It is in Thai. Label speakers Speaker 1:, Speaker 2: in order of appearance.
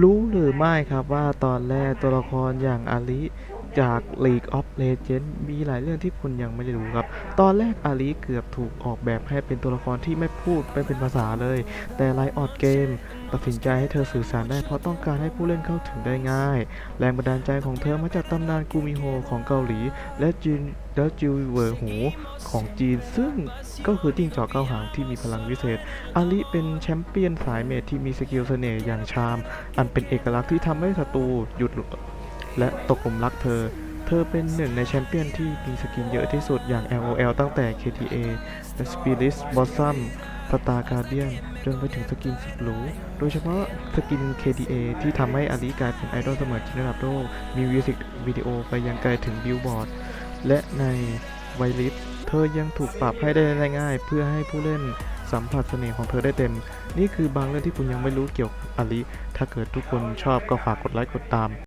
Speaker 1: รู้หรือไม่ครับว่าตอนแรกตัวละครอย่างอาลิจาก League of Legends มีหลายเรื่องที่คุณยังไม่ได้รู้ครับ ตอนแรกอาลิเกือบถูกออกแบบให้เป็นตัวละครที่ไม่พูดไม่เป็นภาษาเลย แต่ไลออดเกมตัดสินใจให้เธอสื่อสารได้เพราะต้องการให้ผู้เล่นเข้าถึงได้ง่าย แรงบันดาลใจของเธอมาจากตำนานกูมิโฮของเกาหลี และจินและจิวเวอร์หู ของจีน ซึ่งก็คือจิ้งจอกเก้าหางที่มีพลังวิเศษ อาลิเป็นแชมเปี้ยนสายเมจที่มีสกิลเสน่ห์อย่างชาม อันเป็นเอกลักษณ์ที่ทำให้ศัตรูหยุดและตกหลุมรักเธอ เธอเป็นหนึ่งในแชมเปี้ยนที่มีสกินเยอะที่สุดอย่าง LOL ตั้งแต่ KTA และ Spirit Blossom Star Guardian จนไปถึงสกินสุดหรู โดยเฉพาะสกิน KTA ที่ทำให้อาลีกลายเป็นไอดอลเสมือนจริงระดับโลก มีมิวสิกวิดีโอไปยังไกลถึงบิลบอร์ด และในไวลิส เธอยังถูกปรับให้ได้ง่ายๆ เพื่อให้ผู้เล่นสัมผัสเสน่ห์ของเธอได้เต็ม นี่คือบางเรื่องที่คุณยังไม่รู้เกี่ยวกับอลิ ถ้าเกิดทุกคนชอบก็ฝากกดไลค์กดตาม